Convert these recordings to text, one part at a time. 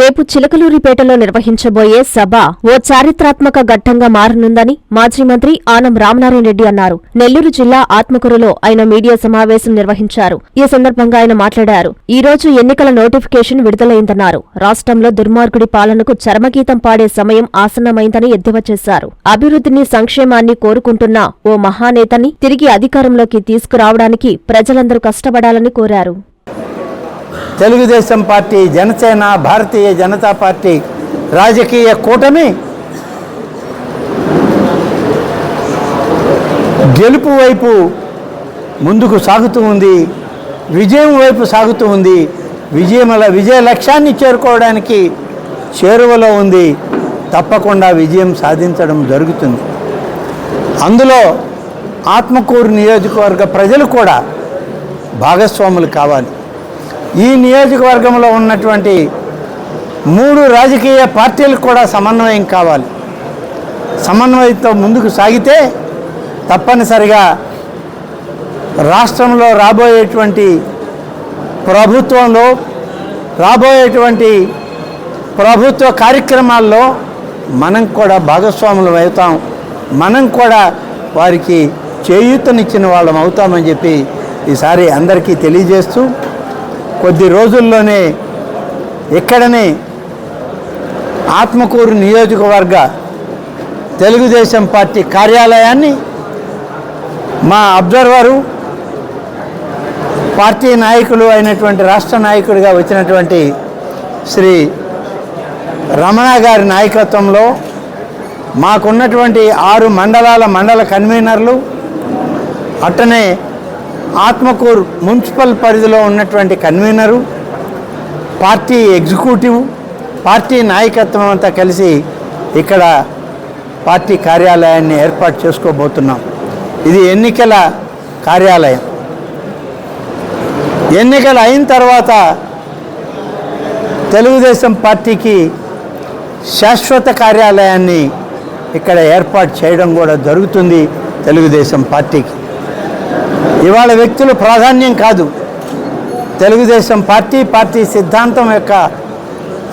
రేపు చిలకలూరిపేటలో నిర్వహించబోయే సభ ఓ చారిత్రాత్మక ఘట్టంగా మారనుందని మాజీ మంత్రి ఆనం రామనారాయణ రెడ్డి అన్నారు. నెల్లూరు జిల్లా ఆత్మకూరులో ఆయన మీడియా సమావేశం నిర్వహించారు. ఈ సందర్భంగా ఆయన మాట్లాడారు. ఈ రోజు ఎన్నికల నోటిఫికేషన్ విడుదలైందన్నారు. రాష్ట్రంలో దుర్మార్గుడి పాలనకు చరమగీతం పాడే సమయం ఆసన్నమైందని ఎద్దేవా చేశారు. అభివృద్ధిని సంక్షేమాన్ని కోరుకుంటున్న ఓ మహానేతని తిరిగి అధికారంలోకి తీసుకురావడానికి ప్రజలందరూ కష్టపడాలని కోరారు. తెలుగుదేశం పార్టీ జనసేన భారతీయ జనతా పార్టీ రాజకీయ కూటమి గెలుపు వైపు ముందుకు సాగుతూ ఉంది విజయం వైపు సాగుతూ ఉంది విజయముల విజయ లక్ష్యాన్ని చేరుకోవడానికి చేరువలో ఉంది. తప్పకుండా విజయం సాధించడం జరుగుతుంది. అందులో ఆత్మకూరు నియోజకవర్గ ప్రజలు కూడా భాగస్వాములు కావాలి. ఈ నియోజకవర్గంలో ఉన్నటువంటి మూడు రాజకీయ పార్టీలకు కూడా సమన్వయం కావాలి. సమన్వయంతో ముందుకు సాగితే తప్పనిసరిగా రాష్ట్రంలో రాబోయేటువంటి ప్రభుత్వంలో రాబోయేటువంటి ప్రభుత్వ కార్యక్రమాల్లో మనం కూడా భాగస్వాములం అవుతాం. మనం కూడా వారికి చేయూతనిచ్చిన వాళ్ళం అవుతామని చెప్పి ఈసారి అందరికీ తెలియజేస్తూ కొద్ది రోజుల్లోనే ఇక్కడనే ఆత్మకూరు నియోజకవర్గ తెలుగుదేశం పార్టీ కార్యాలయాన్ని మా అబ్జర్వరు పార్టీ నాయకులు అయినటువంటి రాష్ట్ర నాయకుడిగా వచ్చినటువంటి శ్రీ రమణ గారి నాయకత్వంలో మాకున్నటువంటి ఆరు మండలాల మండల కన్వీనర్లు అట్టనే ఆత్మకూరు మున్సిపల్ పరిధిలో ఉన్నటువంటి కన్వీనరు పార్టీ ఎగ్జిక్యూటివ్ పార్టీ నాయకత్వం అంతా కలిసి ఇక్కడ పార్టీ కార్యాలయాన్ని ఏర్పాటు చేసుకోబోతున్నాం. ఇది ఎన్నికల కార్యాలయం. ఎన్నికలు అయిన తర్వాత తెలుగుదేశం పార్టీకి శాశ్వత కార్యాలయాన్ని ఇక్కడ ఏర్పాటు చేయడం కూడా జరుగుతుంది తెలుగుదేశం పార్టీకి. ఇవాళ వ్యక్తులు ప్రాధాన్యం కాదు. తెలుగుదేశం పార్టీ పార్టీ సిద్ధాంతం యొక్క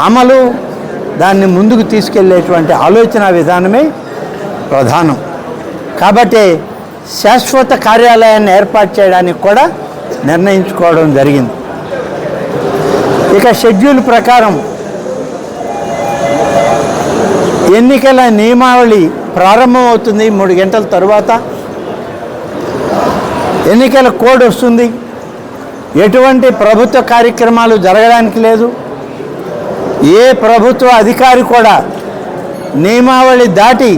అమలు దాన్ని ముందుకు తీసుకెళ్ళేటువంటి ఆలోచన విధానమే ప్రధానం. కాబట్టి శాశ్వత కార్యాలయాన్ని ఏర్పాటు చేయడానికి కూడా నిర్ణయించుకోవడం జరిగింది. ఇక షెడ్యూల్ ప్రకారం ఎన్నికల నియమావళి ప్రారంభమవుతుంది మూడు గంటల తరువాత. ఎన్నికల కోడ్ వస్తుంది. ఎటువంటి ప్రభుత్వ కార్యక్రమాలు జరగడానికి లేదు. ఏ ప్రభుత్వ అధికారి కూడా నియమావళి దాటి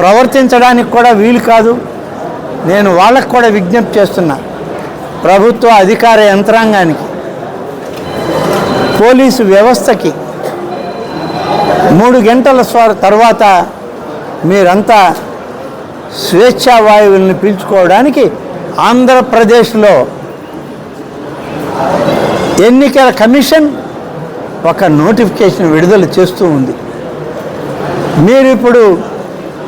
ప్రవర్తించడానికి కూడా వీలు కాదు. నేను వాళ్ళకు కూడా విజ్ఞప్తి చేస్తున్నా. ప్రభుత్వ అధికార యంత్రాంగానికి పోలీసు వ్యవస్థకి మూడు గంటల తర్వాత మీరంతా స్వేచ్ఛా వాయువుల్ని పీల్చుకోవడానికి ఆంధ్రప్రదేశ్లో ఎన్నికల కమిషన్ ఒక నోటిఫికేషన్ విడుదల చేస్తూ ఉంది. మీరు ఇప్పుడు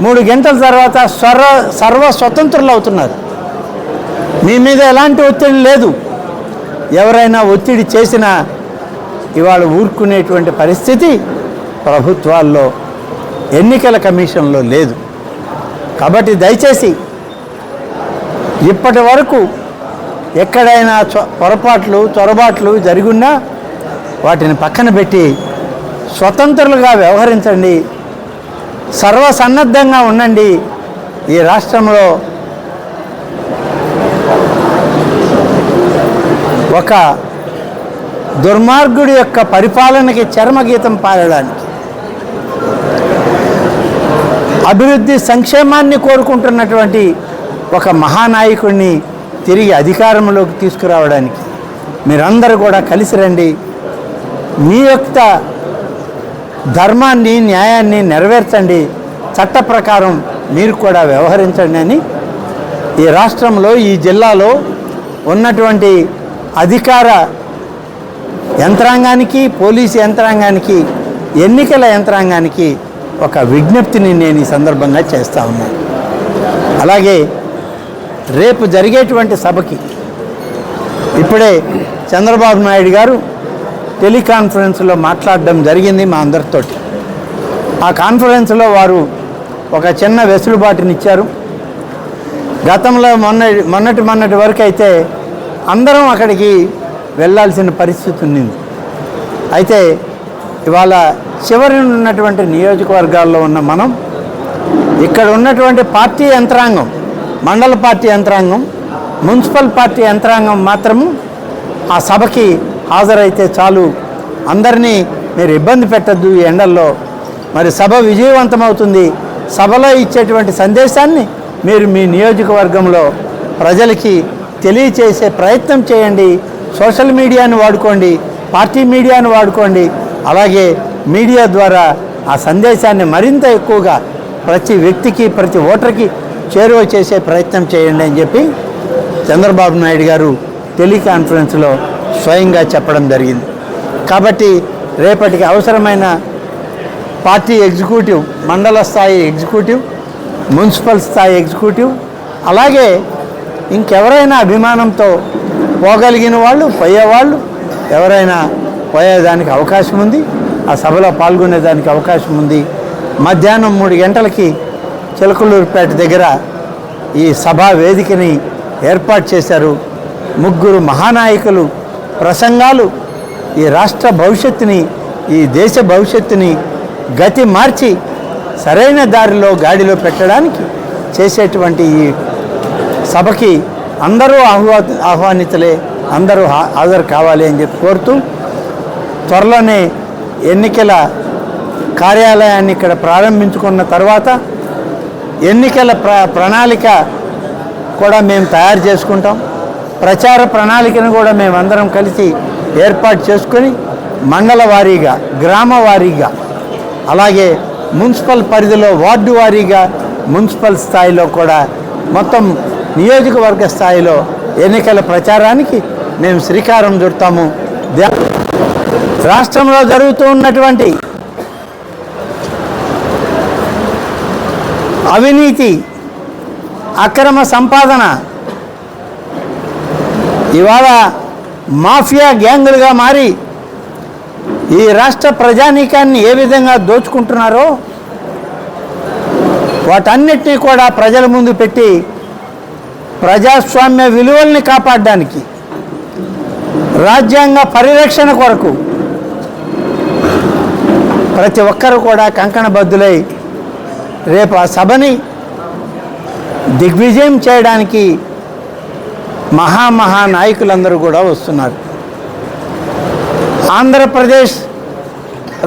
మూడు గంటల తర్వాత సర్వ సర్వ స్వతంత్రులు అవుతున్నారు. మీ మీద ఎలాంటి ఒత్తిడి లేదు. ఎవరైనా ఒత్తిడి చేసినా ఇవాళ ఊరుకునేటువంటి పరిస్థితి ప్రభుత్వాల్లో ఎన్నికల కమిషన్లో లేదు. కాబట్టి దయచేసి ఇప్పటి వరకు ఎక్కడైనా చొ పొరపాట్లు చొరబాట్లు జరిగినా వాటిని పక్కన పెట్టి స్వతంత్రులుగా వ్యవహరించండి. సర్వసన్నద్ధంగా ఉండండి. ఈ రాష్ట్రంలో ఒక దుర్మార్గుడి యొక్క పరిపాలనకి చర్మగీతం పాడడానికి అభివృద్ధి సంక్షేమాన్ని కోరుకుంటున్నటువంటి ఒక మహానాయకుడిని తిరిగి అధికారంలోకి తీసుకురావడానికి మీరందరూ కూడా కలిసి రండి. మీ యొక్క ధర్మాన్ని న్యాయాన్ని నెరవేర్చండి. చట్ట ప్రకారం మీరు కూడా వ్యవహరించండి అని ఈ రాష్ట్రంలో ఈ జిల్లాలో ఉన్నటువంటి అధికార యంత్రాంగానికి పోలీసు యంత్రాంగానికి ఎన్నికల యంత్రాంగానికి ఒక విజ్ఞప్తిని నేను ఈ సందర్భంగా చేస్తా ఉన్నాను అలాగే రేపు జరిగేటువంటి సభకి ఇప్పుడే చంద్రబాబు నాయుడు గారు టెలికాన్ఫరెన్స్లో మాట్లాడడం జరిగింది మా అందరితోటి. ఆ కాన్ఫరెన్స్లో వారు ఒక చిన్న వెసులుబాటునిచ్చారు. గతంలో మొన్న మొన్నటి మొన్నటి వరకు అయితే అందరం అక్కడికి వెళ్ళాల్సిన పరిస్థితి ఉన్నింది. అయితే ఇవాళ చివరి ఉన్నటువంటి నియోజకవర్గాల్లో ఉన్న మనం ఇక్కడ ఉన్నటువంటి పార్టీ యంత్రాంగం మండల పార్టీ యంత్రాంగం మున్సిపల్ పార్టీ యంత్రాంగం మాత్రము ఆ సభకి హాజరైతే చాలు. అందరినీ మీరు ఇబ్బంది పెట్టద్దు ఈ ఎండల్లో. మరి సభ విజయవంతమవుతుంది సభలో ఇచ్చేటువంటి సందేశాన్ని మీరు మీ నియోజకవర్గంలో ప్రజలకి తెలియచేసే ప్రయత్నం చేయండి. సోషల్ మీడియాను వాడుకోండి పార్టీ మీడియాను వాడుకోండి. అలాగే మీడియా ద్వారా ఆ సందేశాన్ని మరింత ఎక్కువగా ప్రతి వ్యక్తికి ప్రతి ఓటర్కి చేరువ చేసే ప్రయత్నం చేయండి అని చెప్పి చంద్రబాబు నాయుడు గారు టెలికాన్ఫరెన్స్లో స్వయంగా చెప్పడం జరిగింది. కాబట్టి రేపటికి అవసరమైన పార్టీ ఎగ్జిక్యూటివ్ మండల స్థాయి ఎగ్జిక్యూటివ్ మున్సిపల్ స్థాయి ఎగ్జిక్యూటివ్ అలాగే ఇంకెవరైనా అభిమానంతో పోగలిగిన వాళ్ళు పోయేవాళ్ళు ఎవరైనా పోయేదానికి అవకాశం ఉంది ఆ సభలో పాల్గొనేదానికి అవకాశం ఉంది. మధ్యాహ్నం మూడు గంటలకి చిలకలూరుపేట దగ్గర ఈ సభా వేదికని ఏర్పాటు చేశారు. ముగ్గురు మహానాయకులు ప్రసంగాలు ఈ రాష్ట్ర భవిష్యత్తుని ఈ దేశ భవిష్యత్తుని గతి మార్చి సరైన దారిలో గాడిలో పెట్టడానికి చేసేటువంటి ఈ సభకి అందరూ ఆహ్వా ఆహ్వానితులే అందరూ హా- హాజరు కావాలి అని చెప్పి కోరుతూ త్వరలోనే ఎన్నికల కార్యాలయాన్ని ఇక్కడ ప్రారంభించుకున్న తర్వాత ఎన్నికల ప్ర ప్రణాళిక కూడా మేము తయారు చేసుకుంటాం. ప్రచార ప్రణాళికను కూడా మేమందరం కలిసి ఏర్పాటు చేసుకొని మండల వారీగా గ్రామ వారీగా అలాగే మున్సిపల్ పరిధిలో వార్డు వారీగా మున్సిపల్ స్థాయిలో కూడా మొత్తం నియోజకవర్గ స్థాయిలో ఎన్నికల ప్రచారానికి మేము శ్రీకారం చుడతాము. దే- రాష్ట్రంలో జరుగుతూ ఉన్నటువంటి అవినీతి అక్రమ సంపాదన ఇవాళ మాఫియా గ్యాంగులుగా మారి ఈ రాష్ట్ర ప్రజానీకాన్ని ఏ విధంగా దోచుకుంటున్నారో వాటన్నిటినీ కూడా ప్రజల ముందు పెట్టి ప్రజాస్వామ్య విలువల్ని కాపాడడానికి రాజ్యాంగ పరిరక్షణ కొరకు ప్రతి ఒక్కరు కూడా కంకణబద్ధులై రేపు ఆ సభని దిగ్విజయం చేయడానికి మహామహా నాయకులందరూ కూడా వస్తున్నారు. ఆంధ్రప్రదేశ్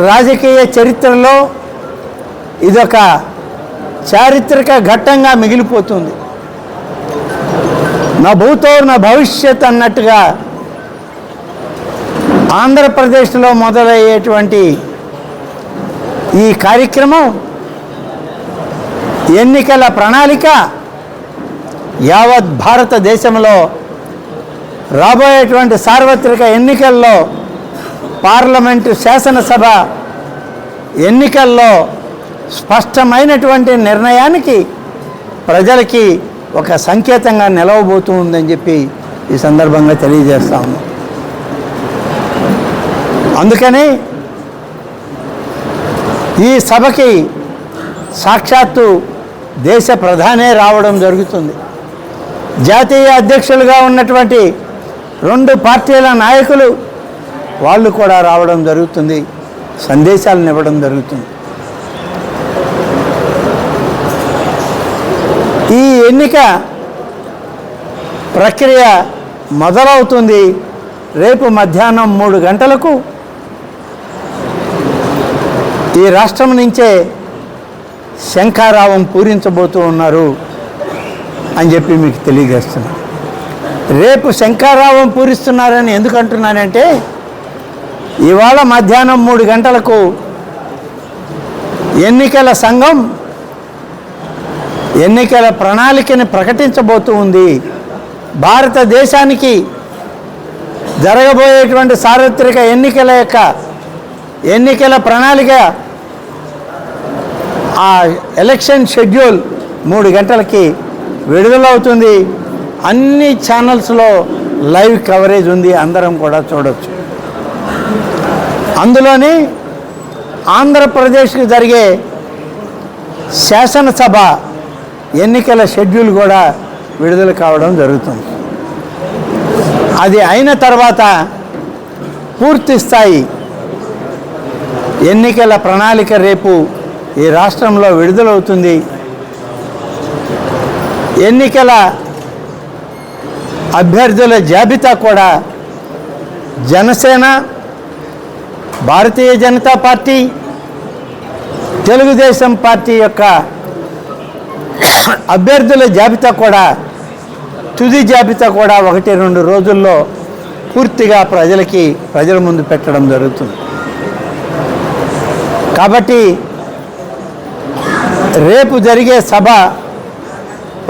రాజకీయ చరిత్రలో ఇదొక చారిత్రక ఘట్టంగా మిగిలిపోతుంది. నా భూతో నా భవిష్యత్ అన్నట్టుగా ఆంధ్రప్రదేశ్లో మొదలయ్యేటువంటి ఈ కార్యక్రమం ఎన్నికల ప్రణాళిక యావత్ భారతదేశంలో రాబోయేటువంటి సార్వత్రిక ఎన్నికల్లో పార్లమెంటు శాసనసభ ఎన్నికల్లో స్పష్టమైనటువంటి నిర్ణయానికి ప్రజలకి ఒక సంకేతంగా నిలవబోతూ ఉందని చెప్పి ఈ సందర్భంగా తెలియజేస్తాము అందుకని ఈ సభకి సాక్షాత్తు దేశ ప్రధానే రావడం జరుగుతుంది. జాతీయ అధ్యక్షులుగా ఉన్నటువంటి రెండు పార్టీల నాయకులు వాళ్ళు కూడా రావడం జరుగుతుంది. సందేశాలను ఇవ్వడం జరుగుతుంది. ఈ ఎన్నిక ప్రక్రియ మొదలవుతుంది రేపు మధ్యాహ్నం మూడు గంటలకు ఈ రాష్ట్రం నుంచే శంఖారావం పూరించబోతూ ఉన్నారు అని చెప్పి మీకు తెలియజేస్తున్నాను. రేపు శంఖారావం పూరిస్తున్నారని ఎందుకు అంటున్నానంటే ఇవాళ మధ్యాహ్నం మూడు గంటలకు ఎన్నికల సంఘం ఎన్నికల ప్రణాళికని ప్రకటించబోతూ ఉంది. భారతదేశానికి జరగబోయేటువంటి సార్వత్రిక ఎన్నికల యొక్క ఎన్నికల ప్రణాళిక. ఆ ఎలక్షన్ షెడ్యూల్ మూడు గంటలకి విడుదలవుతుంది. అన్ని ఛానల్స్లో లైవ్ కవరేజ్ ఉంది అందరం కూడా చూడవచ్చు అందులోని ఆంధ్రప్రదేశ్కి జరిగే శాసనసభ ఎన్నికల షెడ్యూల్ కూడా విడుదల కావడం జరుగుతుంది. అది అయిన తర్వాత పూర్తి స్థాయి ఎన్నికల ప్రణాళిక రేపు ఈ రాష్ట్రంలో విడుదలవుతుంది. ఎన్నికల అభ్యర్థుల జాబితా కూడా జనసేన భారతీయ జనతా పార్టీ తెలుగుదేశం పార్టీ యొక్క అభ్యర్థుల జాబితా కూడా తుది జాబితా కూడా ఒకటి రెండు రోజుల్లో పూర్తిగా ప్రజలకి ప్రజల ముందు పెట్టడం జరుగుతుంది. కాబట్టి రేపు జరిగే సభ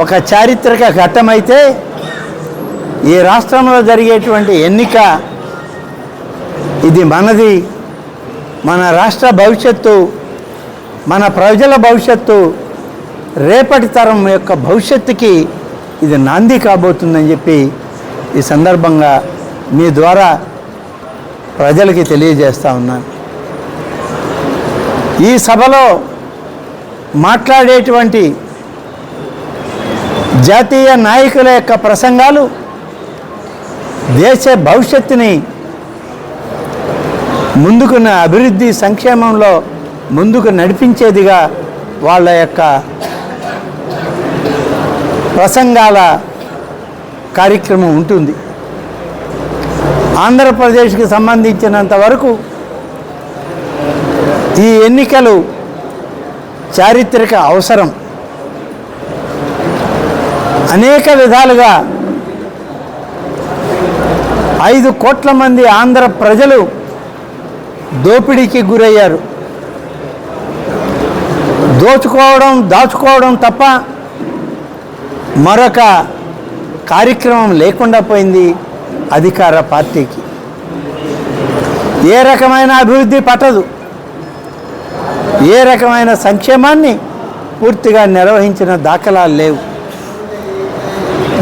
ఒక చారిత్రక ఘట్టమైతే ఈ రాష్ట్రంలో జరిగేటువంటి ఎన్నిక ఇది మనది మన రాష్ట్ర భవిష్యత్తు మన ప్రజల భవిష్యత్తు రేపటి తరం యొక్క భవిష్యత్తుకి ఇది నాంది కాబోతుందని చెప్పి ఈ సందర్భంగా మీ ద్వారా ప్రజలకి తెలియజేస్తా ఉన్నాను. ఈ సభలో మాట్లాడేటువంటి జాతీయ నాయకుల యొక్క ప్రసంగాలు దేశ భవిష్యత్తుని ముందుకున్న అభివృద్ధి సంక్షేమంలో ముందుకు నడిపించేదిగా వాళ్ళ యొక్క ప్రసంగాల కార్యక్రమం ఉంటుంది. ఆంధ్రప్రదేశ్కి సంబంధించినంత వరకు ఈ ఎన్నికలు చారిత్రక అవసరం. అనేక విధాలుగా ఐదు కోట్ల మంది ఆంధ్ర ప్రజలు దోపిడీకి గురయ్యారు. దోచుకోవడం దాచుకోవడం తప్ప మరొక కార్యక్రమం లేకుండా పోయింది అధికార పార్టీకి. ఏ రకమైన అభివృద్ధి పట్టదు. ఏ రకమైన సంక్షేమాన్ని పూర్తిగా నిర్వహించిన దాఖలాలు లేవు.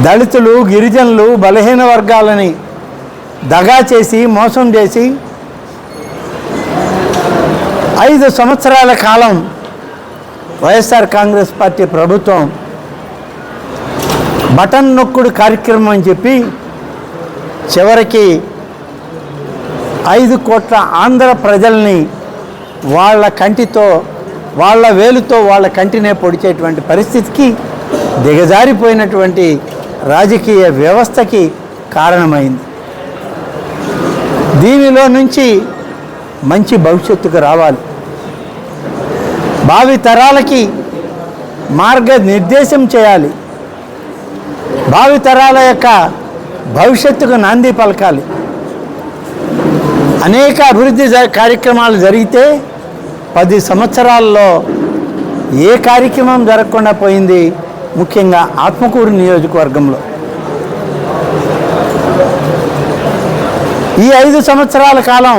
దళితులు గిరిజనులు బలహీన వర్గాలని దగా చేసి మోసం చేసి ఐదు సంవత్సరాల కాలం వైఎస్ఆర్ కాంగ్రెస్ పార్టీ ప్రభుత్వం బటన్ నొక్కుడు కార్యక్రమం అని చెప్పి చివరికి ఐదు కోట్ల ఆంధ్ర ప్రజల్ని వాళ్ళ కంటితో వాళ్ళ వేలుతో వాళ్ళ కంటినే పొడిచేటువంటి పరిస్థితికి దిగజారిపోయినటువంటి రాజకీయ వ్యవస్థకి కారణమైంది. దీనిలో నుంచి మంచి భవిష్యత్తుకు రావాలి. భావి తరాలకి మార్గనిర్దేశం చేయాలి. భావి తరాల యొక్క భవిష్యత్తుకు నాంది పలకాలి. అనేక అభివృద్ధి కార్యక్రమాలు జరిగితే పది సంవత్సరాల్లో ఏ కార్యక్రమం జరగకుండా పోయింది ముఖ్యంగా ఆత్మకూరు నియోజకవర్గంలో. ఈ ఐదు సంవత్సరాల కాలం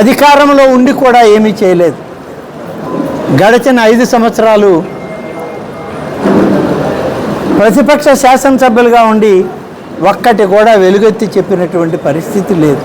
అధికారంలో ఉండి కూడా ఏమీ చేయలేదు. గడిచిన ఐదు సంవత్సరాలు ప్రతిపక్ష శాసనసభ్యులుగా ఉండి ఒక్కటి కూడా వెలుగెత్తి చెప్పినటువంటి పరిస్థితి లేదు.